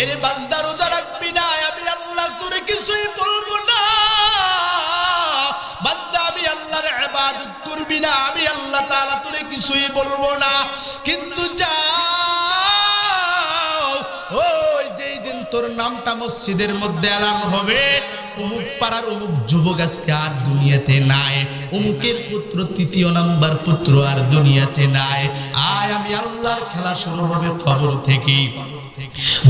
এর রাখবি না, আমি আল্লাহ তোরে কিছুই বলব না। বান্দা, আমি আল্লাহর করবি না, আমি আল্লাহ তোরে কিছুই বলব না। কিন্তু যাও, ওই যেই দিন তোর নামটা মসজিদের মধ্যে এলান হবে অমুক পাড়ার অমুক যুবক আজকে আর দুনিয়াতে নাই অমুকের পুত্র তৃতীয় নাম্বার পুত্র আর দুনিয়াতে নাই। আয়, আমি আল্লাহর খেলা শুরু হবে খবর থেকেই।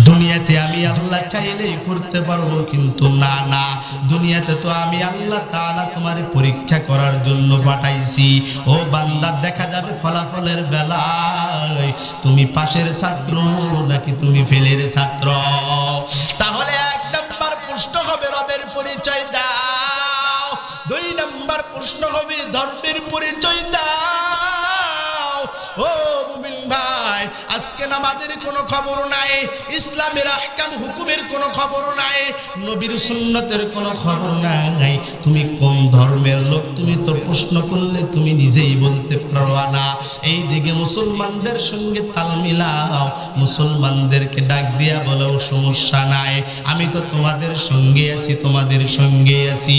দুনিয়াতে আমি আল্লাহ চাইলেই করতে পারব, কিন্তু না না। দুনিয়াতে তো আমি আল্লাহ তাআলা তোমার পরীক্ষা করার জন্য পাঠাইছি। ও বান্দা, দেখা যাবে ফলাফলের বেলায় তুমি পাশের ছাত্র নাকি তুমি ফেলের ছাত্র? তাহলে এক নাম্বার প্রশ্ন হবে রবের পরিচয় দাও। দুই নাম্বার প্রশ্ন হবে ধর্মের পরিচয় দাও। ও আজকে নামাজের কোনো খবর নাই? ইসলামের আহকাম, হুকুমের কোনো খবর নাই, নবীর সুন্নতের কোনো খবর নাই। তুমি কোন ধর্মের লোক? তুমি তো প্রশ্ন করলে তুমি নিজেই বলতে পারবা না। এই দিকে মুসলমানদের সঙ্গে তাল মিলাও। মুসলমানদেরকে ডাক দিয়া বলেও সমস্যা নাই। আমি তো তোমাদের সঙ্গে আছি, তোমাদের সঙ্গে আছি।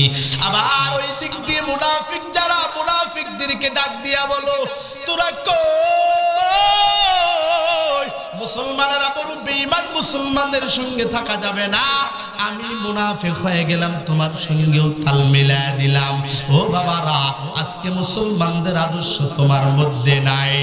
আবার ওই দিক দিয়ে মুনাফিক যারা, মুনাফিকদেরকে ডাক দিয়া বলো, তোরা কই মুসলমানদের সঙ্গে থাকা যাবে না। আমি মুনাফিক হয়ে গেলাম, তোমার সঙ্গেও তাল মিলায় দিলাম। ও বাবারা, আজকে মুসলমানদের আদর্শ তোমার মধ্যে নাই।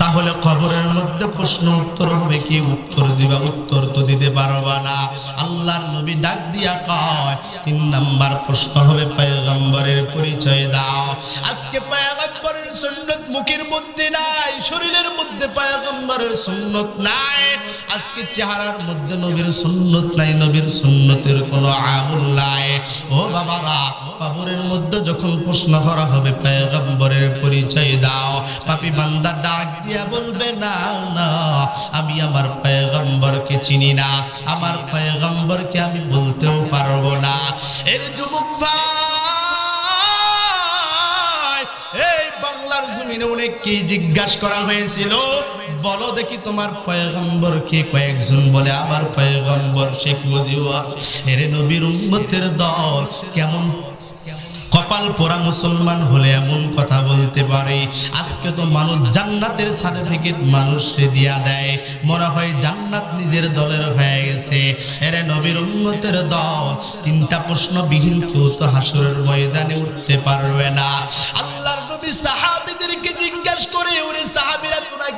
তাহলে খবরের মধ্যে প্রশ্ন উত্তর হবে কি? উত্তর দিবা, উত্তর তো দিতে পারবা না। আল্লাহর নবী ডাক দিয়া কয়, তিন নাম্বার প্রশ্ন হবে, পয়গম্বরের পরিচয় দাও। আজকে পয়গম্বরের সুন্নত মুখের মধ্যে নাই। শরীরের মধ্যে পয়গম্বরের সুন্নত নাই, আজকে চেহারার মধ্যে নবীর সুন্নত নাই, নবীর সুন্নতের কোনো আমল নাই। ও বাবারা, কবরের মধ্যে যখন প্রশ্ন করা হবে, পয়গম্বরের পরিচয় দাও। পাপি বান্দা ডাক দিয়া বলবে, না না, আমি আমার পয়গম্বরকে চিনি না, আমার কি জিজ্ঞাসা করা হয়েছিল? বলো দেখি তোমার পয়গম্বর কে? কয়েকজন বলে, আমার পয়গম্বর শেখ নবীর দল। কেমন? কপাল পোড়া মুসলমান হলে এমন কথা বলতে পারে। আজকে তো মানুষ জান্নাতের সার্টিফিকেট মানুষকে দিয়া দেয়। মনে হয় জান্নাত নিজের দলের হয়ে গেছে। এরে নবীর উন্মতের দল, তিনটা প্রশ্নবিহীন কেউ তো হাসরের ময়দানে উঠতে পারবে না। আল্লাহর নবী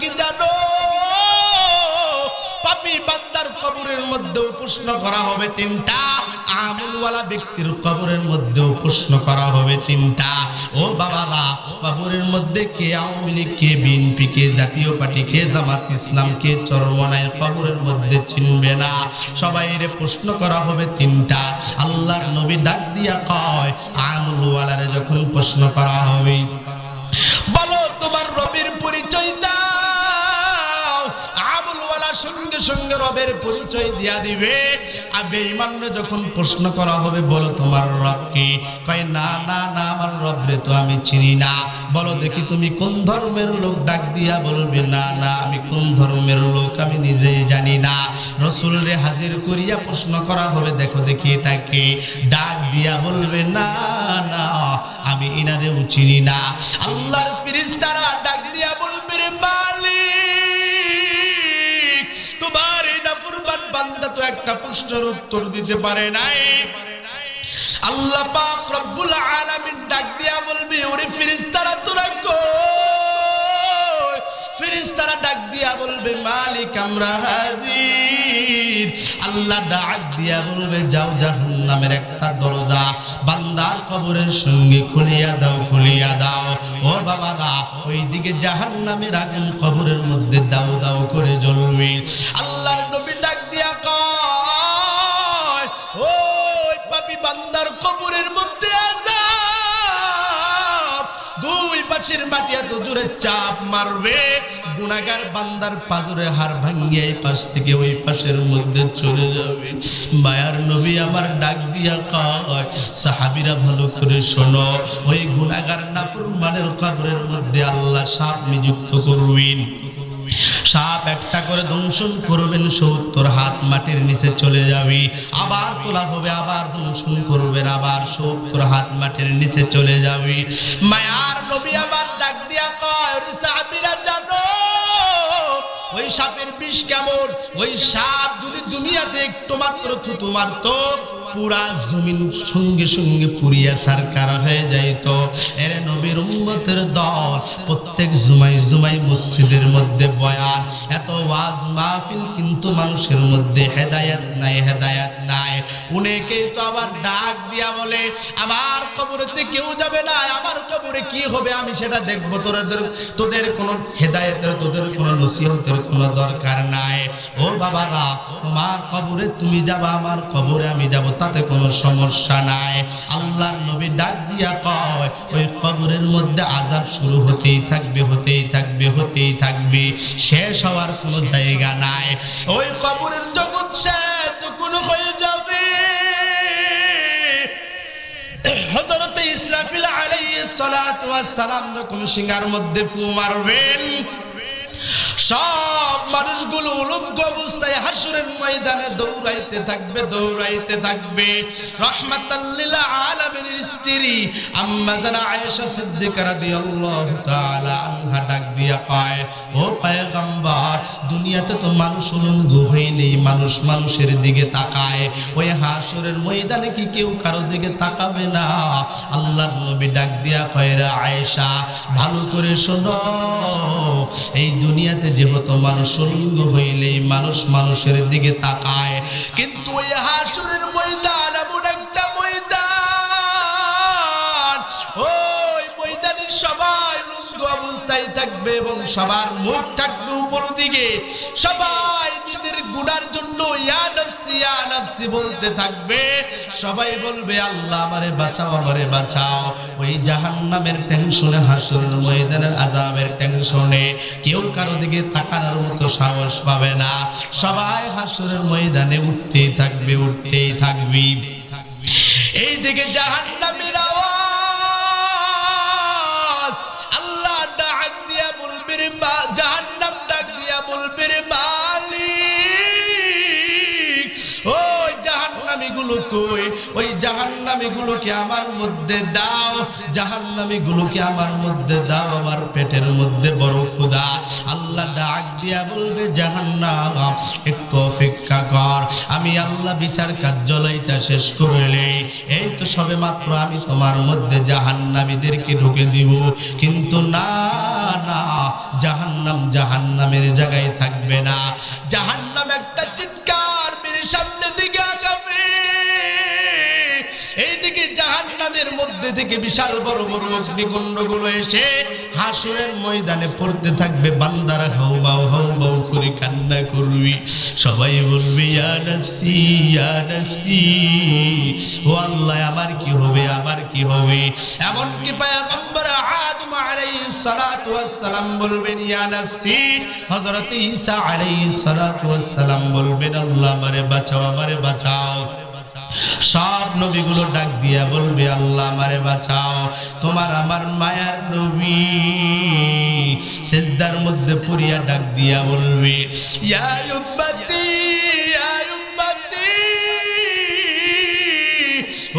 কি জানো? পাপি বান্দার কবরের মধ্যেও প্রশ্ন করা হবে তিনটা, আমলওয়ালা ব্যক্তির কবরের মধ্যেও প্রশ্ন করা হবে তিনটা। ও বাবারা, কবরের মধ্যে কে আওয়ামী লীগ, কে বিএনপি, কে জাতীয় পার্টি, কে জামাত ইসলাম, কে চরমনায়, কবরের মধ্যে চিনবে না। সবাই এর প্রশ্ন করা হবে তিনটা। আল্লাহর নবী ডাক দিয়া কয়, আমলওয়ালারে যখন প্রশ্ন করা হবে, বলো তোমার রবির পরিচয় আমলওয়ালা সঙ্গে সঙ্গে রবের পরিচয় দিয়া দিবে। আর বেঈমানরে যখন প্রশ্ন করা হবে, বলো তোমার রব কি? কয়, না না না, আমার রবরে তো আমি চিনি না। বলো দেখি তুমি কোন ধর্মের লোক? ডাক দিয়া বলবে, না না, আমি কোন ধর্মের লোক আমি নিজেই জানি না। রসুল রে হাজির করিয়া প্রশ্ন করা হবে, দেখো দেখি এটাকে ডাক দিয়া বলবে, না না, আমি ইনারেও চিনি না। আল্লাহর ফিরিস্তারা একটা প্রশ্নের উত্তর দিতে পারে নাই। আল্লাহ পাক রব্বুল আলামিন ডাক দিয়া বলবে, ওরে ফেরেশতারা, তোরা কই? ফেরেশতারা ডাক দিয়া বলবে, মালিক আমরা হাজির। আল্লাহ ডাক দিয়া বলবে, যাও জাহান্নামের একটা দরজা বান্দার কবরের সঙ্গে খুলিয়া দাও খুলিয়া দাও। ও বাবারা ওই দিকে জাহান্নামের আগুন কবরের মধ্যে দাও দাও করে জ্বলবে। আল্লাহর নবী ডাক কবরের মধ্যে আযাব। দুই পাশের মাটি এত জোরে চাপ মারবে। গুনাগার বান্দার পাজরে হার ভাঙিয়ে এই পাশ থেকে ওই পাশের মধ্যে চলে যাবে। মায়ার নবী আমার ডাক দিয়া কয়, সাহাবিরা ভালো করে শোনো, ওই গুনাগার নাফরমানের কবরের মধ্যে আল্লাহ সাপ নিযুক্ত করবেন সাপ একটা করে দংশন করবেন, সত্তর হাত মাটির নিচে চলে যাবে। আবার তোলা হবে, আবার দংশন করবেন, আবার সত্তর হাত মাটির নিচে চলে যাবে। মায়ার নবী আমার ডাক দিয়া কয় সাহাবীরা, জানো, ওই সাপের বিষ কেমন? ওই সাপ যদি দুনিয়াতে একটু মাত্র থুতু মারতো পুরা জমিন সঙ্গে সঙ্গে পুরিয়া সারকার হয়ে যাইত। এর নবীর উম্মতের দল প্রত্যেক জুমাই জুমাই মসজিদের মধ্যে বয়ান, এত ওয়াজ মাহফিল কিন্তু মানুষের মধ্যে হেদায়াত নাই হেদায়াত নাই। উনেকে তো আবার ডাক দিয়া বলে, আমার কবরেতে কেউ যাবে না, আমার কবরে কি হবে? আমি সেটা দেখব। তোদের তোদের কোনো হেদায়েতের, তোদের কোনো নসিহতের কোনো দরকার নাই। ও বাবারা, তোমার কবরে তুমি যাবা, আমার কবরে আমি যাব, তাতে কোনো সমস্যা নাই। আল্লাহর নবী ডাক দিয়া কয়, ওই কবরের মধ্যে আজাব শুরু হতেই থাকবে হতেই থাকবে হতেই থাকবে, শেষ হওয়ার কোনো জায়গা নাই। ওই কবরের জগৎ শেষ যখন হয়ে যাবে। হযরত ইসরাফিল আলাইহিস সালাতু ওয়াস সালাম যখন সিঙ্গার মধ্যে ফু মারবেন, সব মানুষগুলো উলঙ্গ অবস্থায় হাসুরের ময়দানে দৌড়াইতে থাকবে দৌড়াইতে থাকবে। রহমাতাল্লিল আলমের স্ত্রী আম্মা জানা আয়েশা সিদ্দিকারা দিয়ে আল্লাহ তাআলা আনহা ডাক দিয়া পয়গম্বর দুনিয়াতে তো মানুষ উলঙ্গ হয়নি মানুষ মানুষের দিকে তাকায়। ওই হাসরের ময়দানে কি কেউ কারও দিকে তাকাবে না? আল্লাহর নবী ডাক দিয়া কয়রা আয়েশা, ভালো করে শোনো। এই দুনিয়াতে যেহেতু মানুষ উলঙ্গ হইলেই মানুষ মানুষের দিকে তাকায়, কিন্তু ওই হাসরের ময়দান সবার মুখ থাকবে উপর দিকে। সবাই নিজের গুনার জন্য বলতে থাকবে। সবাই বলবে, আল্লাহ আমারে বাঁচাও আমারে বাঁচাও। ওই জাহান্নামের টেনশনে, হাসরের ময়দানের আজাবের টেনশনে কেউ কারও দিকে তাকানোর মতো সাহস পাবে না। সবাই হাসরের ময়দানে উঠতেই থাকবে, উঠতেই থাকবি। এই দিকে কই? ওই গুলোকে আমার মধ্যে দাও গুলোকে আমার মধ্যে দাও, আমার পেটের মধ্যে বড় আল্লাহ ডাক দিয়া বলবে, জাহান্নাম, একটু অপেক্ষা কর। আমি আল্লাহ বিচার কার্যালয়টা শেষ করলে এই তো সবে মাত্র আমি তোমার মধ্যে জাহান্নামীদেরকে ঢুকে দিব। কিন্তু না না, জাহান্নাম জাহান্নামের জায়গায় থাকবে না। জাহান্নাম একটা মধ্যে থেকে বিশাল বড় বড় অগ্নিকুণ্ডগুলো এসে হাসুরের ময়দানে পড়তে থাকবে। বান্দারা হাউ মাউ হাউ মাউ করে কান্না করবি। সবাই বলবে, ইয়া নফসি ইয়া নফসি, ও আল্লাহ, আমার কি হবে, আমার কি হবে? এমন কি পয়গম্বর আদম আলাইহিস সালাতু ওয়াস সালাম বলবেন, ইয়া নফসি, হযরত ঈসা আলাইহিস সালাতু ওয়াস সালাম বলবেন, আল্লাহ আমারে বাঁচাও আমারে বাঁচাও। নবীগুলো ডাক দিয়া বলবে, আল্লাহ আমারে বাঁচাও। তোমার আমার মায়ার নবী। সেজদার মধ্যে পড়িয়া ডাক দিয়া বলবে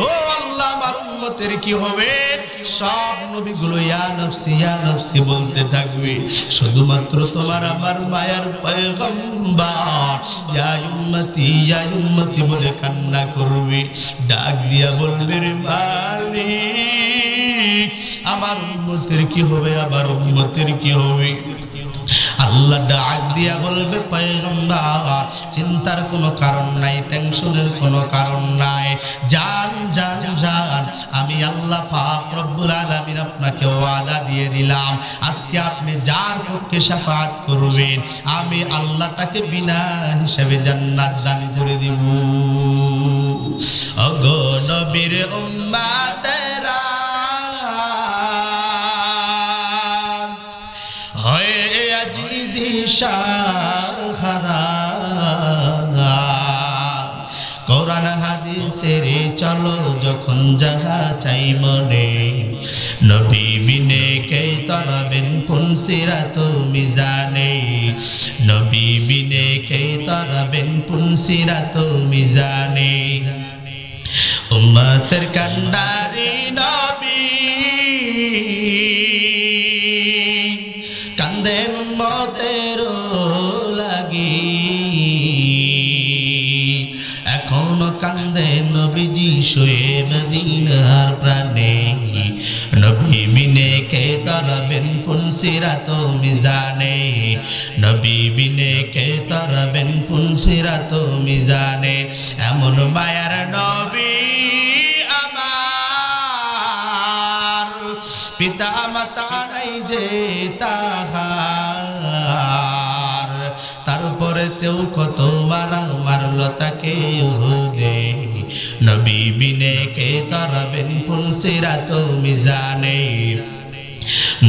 ও আল্লাহ, আমার উম্মতের কি হবে? সব নবীগুলো বলতে থাকবে। শুধুমাত্র তোমার আমার মায়ার পয়গম্বর। ইয়া উম্মতি ইয়া উম্মতি বলে কান্না করবে। ডাক দিয়া বলবে, রে মালিক, আমার উম্মতের কি হবে? আমার উম্মতের কি হবে? আল্লাহ ডাক দিয়া বলবে, পয়গম্বর পক্ষে শাফাত করবেন। আমি আল্লাহ তাকে বিনা হিসাবে জান্নাত দান করে দিব। অগো কোরআন হাদি সেরে চলো যখন যাহা চাই মনে। নবী তরাবেন সিরা তুমি মিজানে নবী বিনে কে তরবেন কোন সিরা তুমি মিজানে উম্মতের কান্ডারি নবী। তরাবেন পুনসিরা তো মিজানে নবী বিনে কে তরাবেন পুনসিরা তো মিজানে এমন মায়ার নবী আমার। পিতা মাতা নাই যে তাহার। তারপরে তেও কত মারা মারল তাকে দে। নবী বিনে কে তরাবেন পুনসিরা তো মিজানে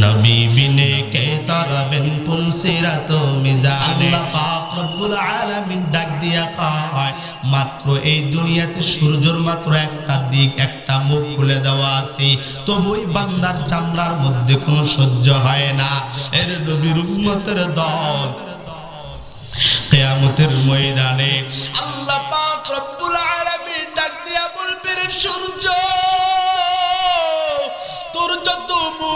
নবী বিনে কে তরাবেন পুনসিরা তো মিজানে? পাক রব্বুল আলামিন ডাক দিয়া কয়, মাত্র এই দুনিয়াতে সূর্যের মাত্র একটা দিক, একটা মুখ খুলে দেওয়া আছে। তবু ওই বান্দার চামড়ার মধ্যে কোনো সহ্য হয় না। এর নবীর উম্মতের দল কেয়ামতের ময়দানে। আল্লাহ পাক রব্বুল আলামিন ডাক দিয়া বলবেন সূর্য, তোর যত মুখ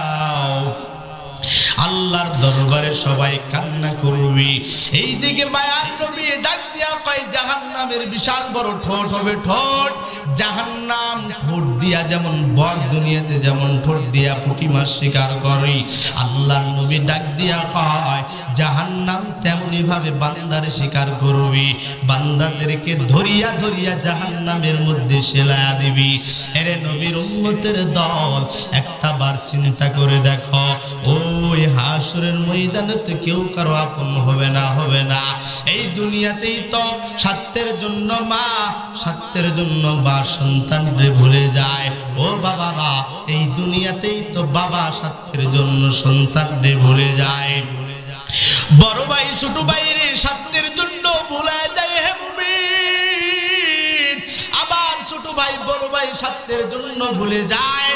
আল্লাহর দরবারে সবাই কান্না করবি। এই দিকে মায়ার নবী ডাক দিয়া কয়, জাহান্নামের বিশাল বড় ঠোঁট হবে ঠোঁট। জাহান্নাম ঠোঁট দিয়া যেমন বর দুনিয়াতে যেমন ঠোঁট দিয়া পুঁটি স্বীকার করি। আল্লাহর নবী ডাক দিয়া জাহান্নাম তেমনি ভাবে বান্দারে শিকার করবি, বান্দাদেরকে ধরিয়া ধরিয়া জাহান্নামের মধ্যে সেলায়া দিবি। এরে নবীর উম্মতের দল, একটা বার চিন্তা করে দেখো, ওই হাসুরের ময়দানে তো কেউ কারও আপন হবে না হবে না। এই দুনিয়াতেই তো সত্যের জন্য মা সত্যের জন্য বা সন্তান ভুলে যায়। ও বাবারা, এই দুনিয়াতেই তো বাবা সত্যের জন্য সন্তান ভুলে যায়। বড় ভাই, ছোট ভাই রে সত্যের জন্য ভুলে যায় হে মুমিন। আবার ছোট ভাই, বড় ভাই স্বার্থের জন্য ভুলে যায়।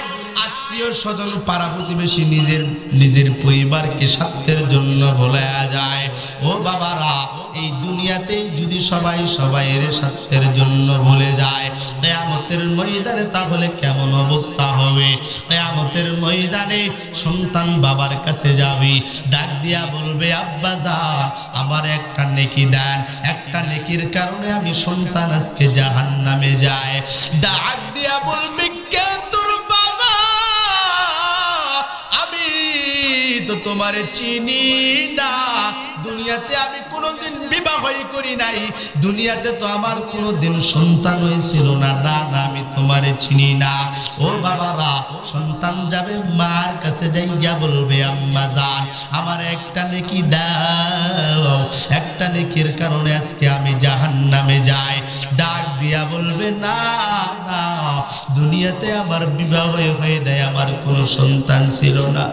আত্মীয় স্বজন পাড়া প্রতিবেশী নিজের নিজের পরিবারকে স্বার্থের জন্য ভুলে যায়। ও বাবারা, এই দুনিয়াতেই যদি সবাই সবাই এর সত্যের জন্য ভুলে যায়, কেয়ামতের ময়দানে তাহলে কেমন অবস্থা হবে? কেয়ামতের ময়দানে সন্তান বাবার কাছে যাবে, ডাক দিয়া বলবে, আব্বা যা, আমার একটা নেকি দেন। একটা নেকির কারণে আমি সন্তান আজকে জাহান নামে যায় ডাক দিয়া বলবে, কে তো তোমারে চিনি না। দুনিয়াতে আমি কোনোদিন বিবাহই করি নাই। দুনিয়াতে তো আমার কোনোদিন সন্তান হয়েছিল না। না না, আমি তোমারে চিনি না। ও বাবারা, সন্তান যাবে মার কাছে যাইয়া বলবে, আম্মা যান, আমার একটা নেকি দাও। একটা নেকির কারণে আজকে আমি জাহান নামে যাই। ডাক দিয়া বলবে, না না, দুনিয়াতে আমার বিবাহ হয়ে নাই, আমার কোনো সন্তান ছিল না।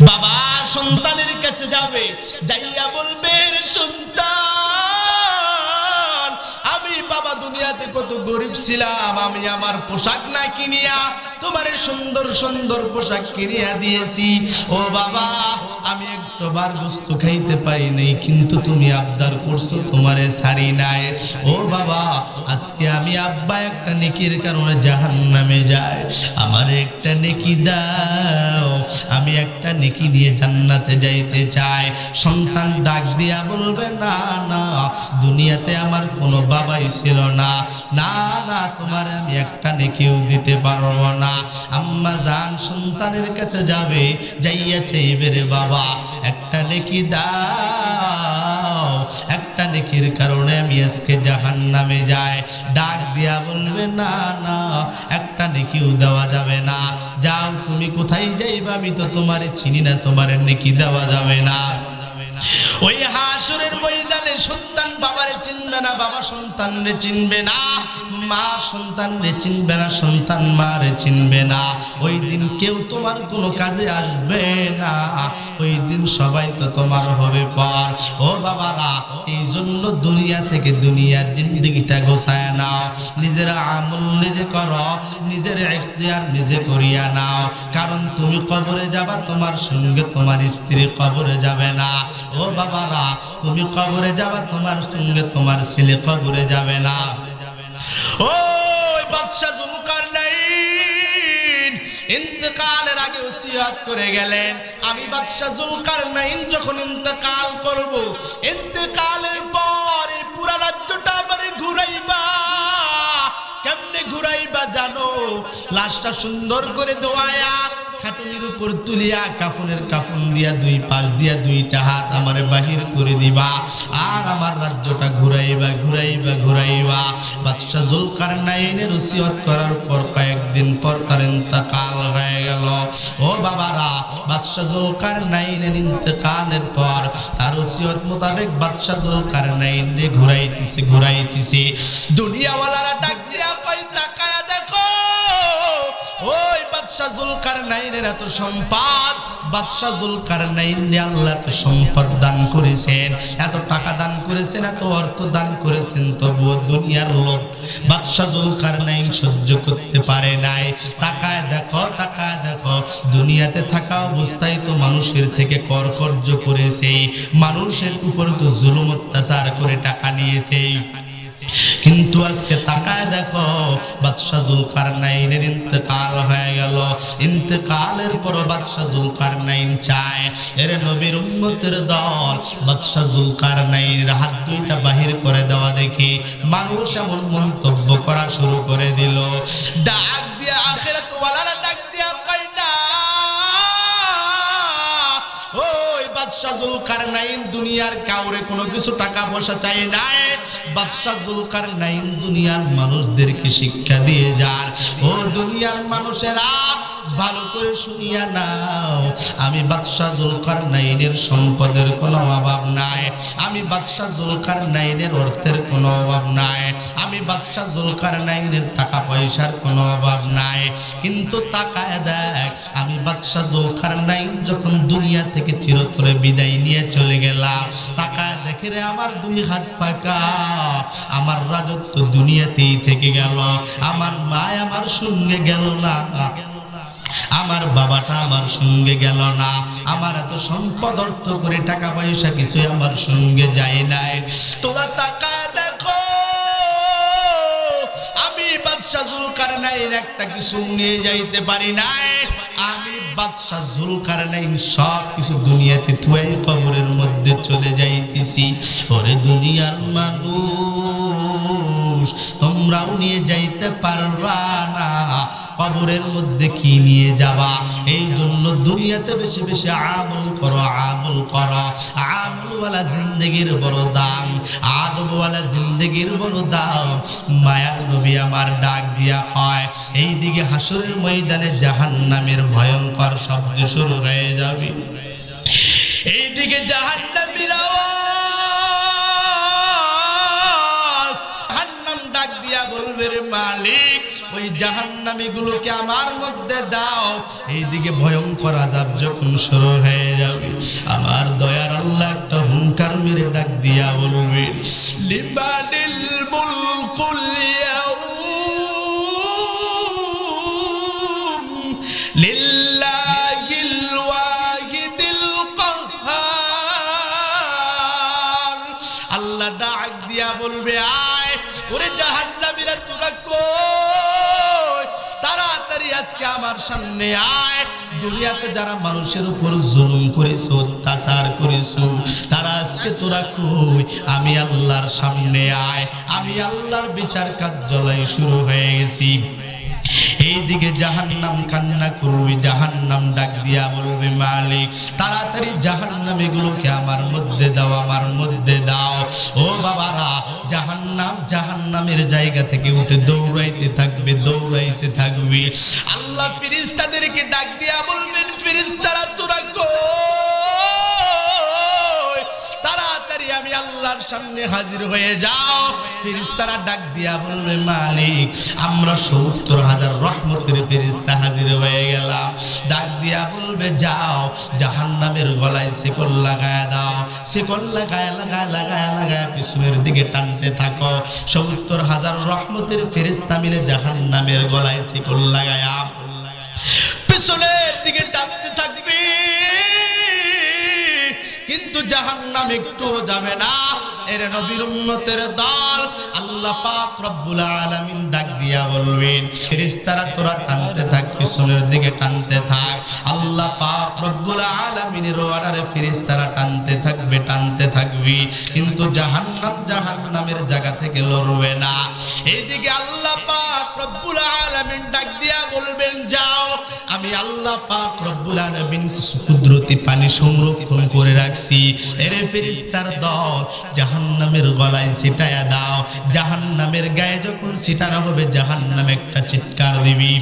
বাবা সন্তানের কাছে যাবে যাইয়া বলবে "রে সন্তান বাবা দুনিয়াতে কত গরিব ছিলাম, আমি আমার পোশাক না কিনিয়া তোমার সুন্দর সুন্দর পোশাক কিনিয়া দিয়েছি। ও বাবা, আমি একবার গোস্ত খাইতে পারি নাই, কিন্তু তুমি আবদার করছ, তোমারে ছাড়ি নাই। ও বাবা, আজকে আমি আব্বা একটা নেকির কারণে জাহান নামে যায় আমার একটা নেকি দাও, আমি একটা নেকি দিয়ে জান্নাতে যাইতে চাই। সন্তান ডাক দিয়া বলবে, না না, দুনিয়াতে আমার কোনো বাবাই ছিল না। না না তোমার আমি একটা নেকিও দিতে পারব না। আম্মা জান সন্তানের কাছে যাবে যাইয়া চাইবে রে বাবা একটা নেকি দাও। একটা নেকির কারণে আমি আজকে জাহান নামে যায় ডাক দিয়া বলবে না না একটা নেকিও দেওয়া যাবে না। যাও তুমি কোথায় যাইবা? আমি তো তোমারে চিনি না তোমার নেকি দেওয়া যাবে না। ওই হাসুরের ময়দানে সন্তান, বাবারে চিনবে না, বাবা সন্তানরে চিনবে না, মা সন্তানরে চিনবে না, সন্তান মারে চিনবে না। ওই দিন কেউ তোমার কোনো কাজে আসবে না। ওই দিন সবাই তো তোমার হবে পর। ও বাবারা এই জন্য দুনিয়া থেকে দুনিয়ার জিন্দগিটা গোছায় নাও। নিজের আমল নিজে করো, নিজের এখতিয়ার নিজে করিয়া নাও। কারণ তুমি কবরে যাবা, তোমার সঙ্গে তোমার স্ত্রী কবরে যাবে না। ও বাবারা, তুমি কবরে যাবা তোমার সঙ্গে তোমার ছেলে কবরে যাবে না। ওই বাদশা জুলকার ইন্তেকালের আগে ওসিয়াত করে গেলেন। আমি বাদশা জুলকার নাইন যখন ইন্তেকাল করব, ইন্তেকালের পর এই পুরা রাজ্যটা আমারে ঘুরাইবা। কেমনে ঘুরাইবা জানো? লাশটা সুন্দর করে দোয়ায়া খাটুনির উপর তুলিয়া কাফনের কাফন দিয়া দুই পাশ দিয়া দুইটা হাত আমারে বাহির করে দিবা। আর আমার রাজ্যটা ঘুরাইবা ঘুরাইবা ঘুরাইবা। বাদশাহ জুলকার নাইনের ওসিয়ত করার পর কয়েকদিন পর তার ইন্তেকাল হয়ে গেল। ও বাবারা, বাদশাহ জুলকার নাইনের ইন্তেকালের পর তার ওসিয়ত মোতাবেক বাদশাহ জুলকার নাইন রে ঘুরাইতেছে ঘুরাইতেছে। দুনিয়াওয়ালারা ডাক দিয়া টাকা দুনিয়াতে থাকা অবস্থায় তো মানুষের থেকে করকর্য করেছে মানুষের উপর তো জুলুম অত্যাচার করে টাকা নিয়েছে কিন্তু আজকে তাকায় দেখো, বাদশাহ জুলকার নাইনের ইন্তেকাল হয়ে গেল। ইন্তেকালের পর বাদশাহ জুলকার নাইন চায়। এর নবীর উম্মতের দল, বাদশাহ জুলকার নাইনের হাত দুইটা বাহির করে দেওয়া দেখি। মানুষ এমন মন্তব্য করা শুরু করে দিল। ডাক দিয়া বাদশাহ দুনিয়ার কাউরে কোনো কিছু টাকা পয়সা চাই নাই। বাদশাহ জুলকার নাইন দুনিয়ার শিক্ষা দিয়ে যান। ও দুনিয়ার মানুষেরা, ভালো করে শুনিয়া নাও। আমি সম্পদের কোনো অভাব নাই। আমি বাদশাহ জুলকার নাইনের অর্থের কোনো অভাব নাই। আমি বাদশাহ জুলকার নাইনের টাকা পয়সার কোনো অভাব নাই। কিন্তু তাকায় দেখ, আমি বাদশাহ জুলকার নাইন যখন দুনিয়া থেকে চিরতরে বিদায় নিয়ে চলে গেলাম। তাকায় দেখে রে আমার দুই হাত ফাঁকা। আমার রাজত্ব দুনিয়াতেই থেকে গেল। আমার মা আমার সঙ্গে গেল না। আমার বাবাটা আমার সঙ্গে গেল না। আমার এত সম্পদ অর্থ করে টাকা পয়সা কিছু আমার সঙ্গে যায় নাই। তোরা টাকা দেখো। আমি বাদশাহ জুলকার নাইন একটা কিছু নিয়ে যাইতে পারি নাই। আমি বাদশাহ জুলকার নাইন সব কিছু দুনিয়াতে থুয়াই কবরের মধ্যে চলে যাইতেছি। ওরে দুনিয়ার মানুষ, তোমরাও নিয়ে যাইতে পারবা না। কবরের মধ্যে কি নিয়ে যাবা? এই জন্য দুনিয়াতে বেশি বেশি আমল করো আমল করো। আমলওয়ালা জিন্দগির বড় দাম, আদবওয়ালা জিন্দগির বড় দাম। মায়ার নবী আমার ডাক দিয়া হয় এই দিকে হাসরের ময়দানে জাহান্নামের ভয়ঙ্কর শব্দ শুরু হয়ে যাবে। এইদিকে জাহান্নামীর আওয়াজ, জাহান্নাম ডাক দিয়া বলবে মালিক। ওই জাহান্নামী গুলোকে আমার মধ্যে দাও। এইদিকে ভয়ঙ্কর আজাব যখন শুরু হয়ে যাবে, আমার দয়ার আল্লাহ একটা হুঙ্কার মেরে ডাক দিয়া বলবে লিমানিল মুলকুল ইয়াউম। আমার সামনে আয়। দুনিয়াতে যারা মানুষের উপর জুলুম করেছ, অত্যাচার করেছ, তারা আজকে তোরা কই? আমি আল্লাহর সামনে আয়। আমি আল্লাহর বিচার কার্যালয় শুরু হয়ে গেছি। এইদিকে জাহান্নাম কান্না করবে, জাহান্নাম ডাক দিয়া বলবে, মালিক, তাড়াতাড়ি জাহান্নাম এগুলোকে আমার মধ্যে দাও, আমার মধ্যে দাও। ও বাবারা জাহান্নামের জায়গা থেকে উঠে দৌড়াইতে থাকবে দৌড়াইতে থাকবে। আল্লাহ ফিরিস্তাদেরকে ডাক দিয়া বলবেন, ফিরিস্তারা, তোরা গো তাড়াতাড়ি আমি আল্লাহর সামনে হাজির হয়ে যাও। ফিরিস্তারা ডাক দিয়া বলবে, মালিক, আমরা সত্তর হাজার রহমতের ফিরিস্তা হাজির হয়ে গেলাম। ডাক দিয়া বলবে, যাও, জাহান্নামের গলায় শিকল লাগায় দাও। শিকল লাগায় লাগায় লাগায় লাগায় পিছনের দিকে টানতে থাকো। সত্তর হাজার রহমতের ফেরিস্তা মিলে জাহান্নামের গলায় শিকল লাগায়া। পিছনের দিকে টানতে জাহান্নাম একটু যাবে না। এর নবীর উম্মতের দল আল্লাহ পাক রব্বুল ডাক দিয়া বলবেন তোরা টানতে থাক, পিছনের দিকে টানতে থাক। আল্লাহ পাক রব্বুল অর্ডারে টানতে থাকবে, টানতে থাকবি। কিন্তু জায়গা থেকে লড়বে না। এইদিকে আল্লাহ পাক রব্বুল আলামিন ডাক বলবেন, যাও, আমি আল্লাহ পাক রব্বুল আলামিন কিছু কুদরতি পানি সংরক্ষণ করে রাখছি। এরে ফেরেশতার দল, জাহান্নামের গলায় ছিটায়া দাও। জাহান্নামের গায়ে যখন ছিটানো হবে, জাহান্নাম একটা চিৎকার দিবি।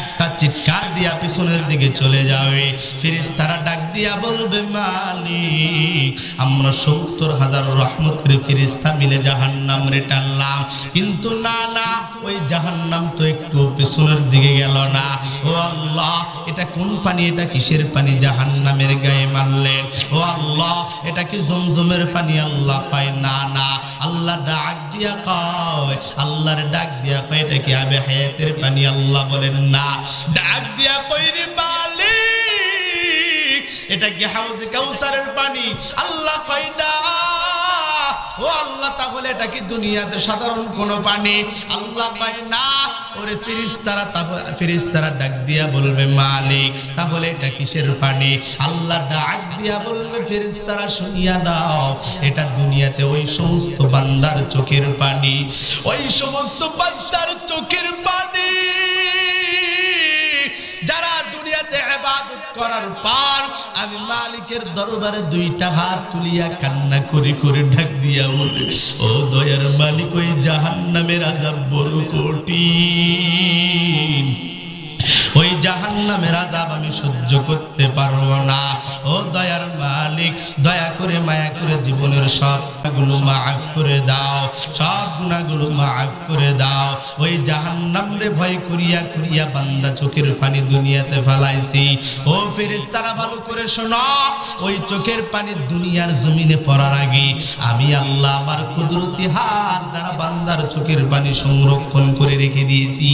একটা চিৎকার দিয়া পিছনের দিকে চলে যাবে। ফেরেশতারা ডাক দিয়া বলবে, মালিক, আমরা সত্তর হাজার রহমতের ফেরিস্তা মিলে জাহান্নাম রে টানলাম। কিন্তু না না, ওই জাহান্নাম তো একটু পিছনের দিকে গেল না। ও আল্লাহ, এটা কোন পানি? এটা কিসের পানি? জাহান্নামের গায়ে মারলেন। ও আল্লাহ, এটা কি জমজমের পানি? আল্লাহ পায় না না। আল্লাহ ডাক দিয়া কয়, আল্লাহর ডাক এটা কি আবে হায়াতের পানি আল্লাহ বলেন, না, ডাক দিয়া কইরি মালিক, এটা কি হাউজে কাউসারের পানি আল্লাহ কয়, না। ও আল্লাহ, তাহলে এটা কি দুনিয়াতে সাধারণ কোন পানি আল্লাহ পাই না। ওরে ফিরিস্তারা তাহলে ফিরিস্তারা ডাক দিয়া বলবে, মালিক, তাহলে এটা কিসের পানি আল্লাহ ডাক দিয়া বলবে ফিরিস্তারা শুনিয়া দাও এটা দুনিয়াতে ওই সমস্ত বান্দার চোখের পানি ওই সমস্ত বান্দার চোখের পানি যারা দুনিয়াতে ইবাদত করার আমি মালিকের দরবারে দুইটা হাত তুলিয়া কান্না করে করে ঢাক দিয়া বলে, ও দয়ার মালিক, ওই জাহান্নামের আজাব বড় কঠিন। ওই জাহান্নামের আযাব আমি সহ্য করতে পারব না। ও দয়ার মালিক, দয়া করে মায়া করে জীবনের সবগুলো মাফ করে দাও, সব গুণাগুলো মাফ করে দাও। ওই জাহান্নাম রে ভয় করিয়া করিয়া বান্দা চোখের পানি দুনিয়াতে ফেলাইছি। ও ফেরেশতারা, ভালো করে শোনো, ওই চোখের পানি দুনিয়ার জমিনে পড়ার আগে আমি আল্লাহ আমার কুদরতি হাত দ্বারা বান্দার চোখের পানি সংরক্ষণ করে রেখে দিয়েছি।